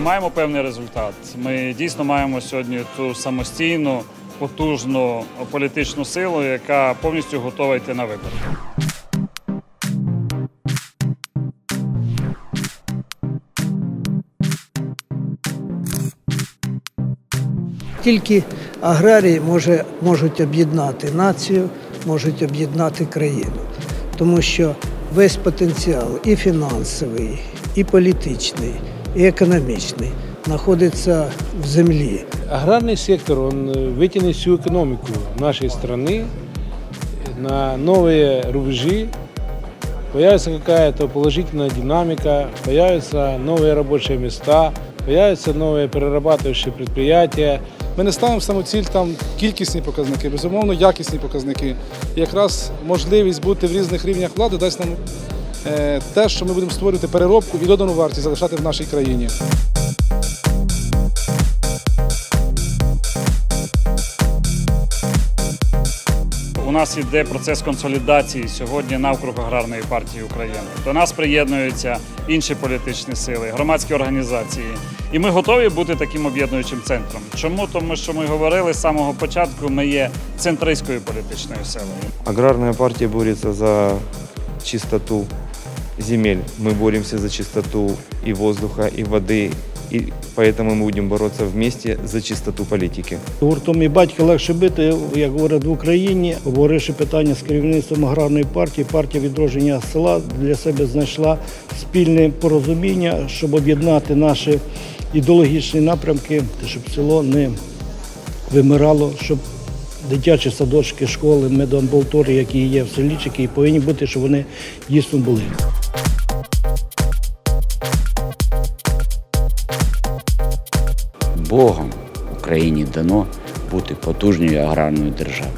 Ми маємо певний результат. Ми дійсно маємо сьогодні ту самостійну, потужну політичну силу, яка повністю готова йти на вибори. Тільки аграрії може, можуть об'єднати націю, можуть об'єднати країну. Тому що весь потенціал і фінансовий, і політичний, і економічний знаходиться в землі. Аграрный сектор, он э, вытянет всю экономику нашей страны на новые рубежи. Появится какая-то положительная динамика, появятся новые рабочие места, появятся новые перерабатывающие предприятия. Ми не ставимо саму ціль там кількісні показники, безумовно, якісні показники. І якраз можливість бути в різних рівнях влади дасть нам е, те, що ми будемо створювати переробку і додану вартість залишати в нашій країні. У нас іде процес консолідації сьогодні навкруг аграрної партії України. До нас приєднуються інші політичні сили, громадські організації. І ми готові бути таким об'єднуючим центром. Чому? Тому що ми говорили з самого початку, ми є центристською політичною силою. Аграрная партия борется за чистоту земель. Мы боремся за чистоту и воздуха, и воды. И поэтому мы будем бороться вместе за чистоту политики. Гуртом і батька легше бити, як говорять в Україні, обговоривши питання з керівництвом аграрної партії, партія відродження села для себе знайшла спільне порозуміння, щоб об'єднати наші ідеологічні напрямки, щоб село не вимирало, щоб дитячі садочки, школи, медоамбулаторії, які є в селі, які повинні бути, щоб вони дійсно були. Богом Україні дано бути потужною аграрною державою.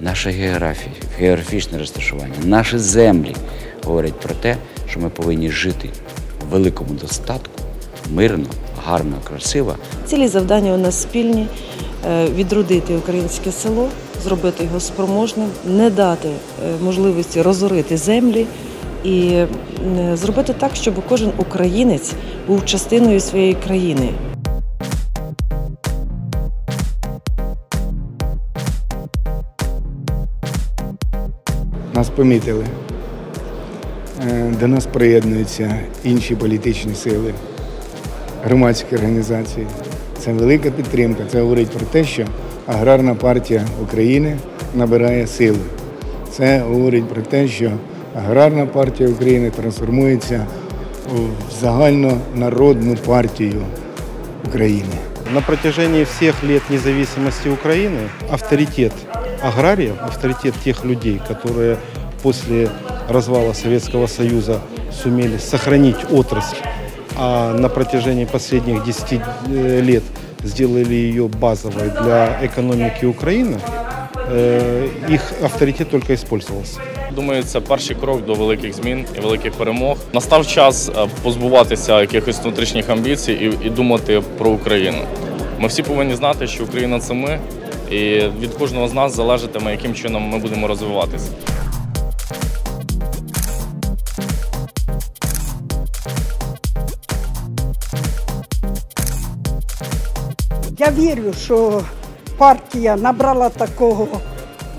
Наша географія, географічне розташування, наші землі говорять про те, що ми повинні жити в великому достатку, мирно, гарно, красиво. Цілі завдання у нас спільні е, відродити українське село, зробити його спроможним, не дати е, можливості розорити землі і е, зробити так, щоб кожен українець був частиною своєї країни. Нас помітили. До нас приєднуються інші політичні сили, громадські організації. Це велика підтримка. Це говорить про те, що аграрна партія України набирає сили. Це говорить про те, що аграрна партія України трансформується в загальнонародну партію України. На протяжении всех лет независимости Украины авторитет аграриев, авторитет тех людей, которые после развала Советского Союза сумели сохранить отрасль, а на протяжении последних 10 э, лет сделали ее базовой для экономики Украины, э, их авторитет только использовался. Думаю, це перший крок до великих змін і великих перемог. Настав час е, позбуватися якихось внутрішніх амбіцій і, і думати про Україну. Ми всі повинні знати, що Україна це ми, і від кожного з нас залежатиме, яким чином ми будемо розвиватися. Я вірю, що партія набрала такого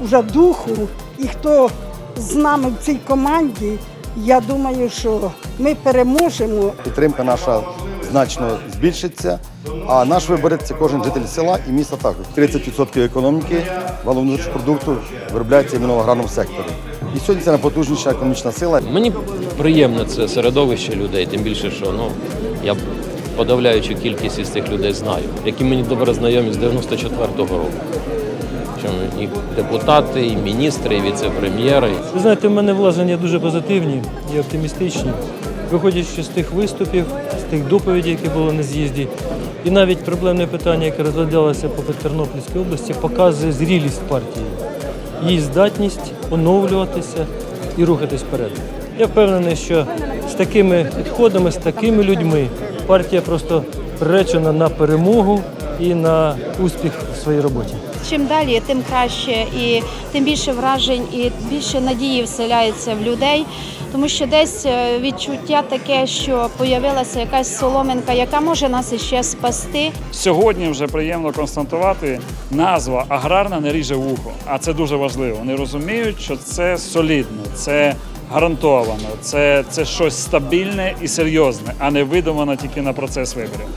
вже духу, і хто з нами в цій команді, я думаю, що ми переможемо. Підтримка наша значно збільшиться. А наш виборець це кожен житель села і міста також. 30% економіки валового продукту виробляється іменно в аграрному секторі. І сьогодні це найпотужніша економічна сила. Мені приємно це середовище людей, тим більше, що ну я подавляючу кількість із цих людей знаю, які мені добре знайомі з 94-го року. І депутати, і міністри, і віце-прем'єри. Ви знаєте, в мене враження дуже позитивні і оптимістичні. Виходячи з тих виступів, з тих доповідей, які були на з'їзді, і навіть проблемне питання, яке розглядалося по Тернопільській області, показує зрілість партії, її здатність оновлюватися і рухатись вперед. Я впевнений, що з такими підходами, з такими людьми партія просто приречена на перемогу і на успіх в своїй роботі. Чим далі, тим краще, і тим більше вражень, і більше надії вселяється в людей, тому що десь е, відчуття таке, що появилася якась соломинка, яка може нас іще спасти. Сьогодні вже приємно констатувати, назва аграрна не ріже вухо, а це дуже важливо. Вони розуміють, що це солідно, це гарантовано, це, це щось стабільне і серйозне, а не видумано тільки на процес виборів.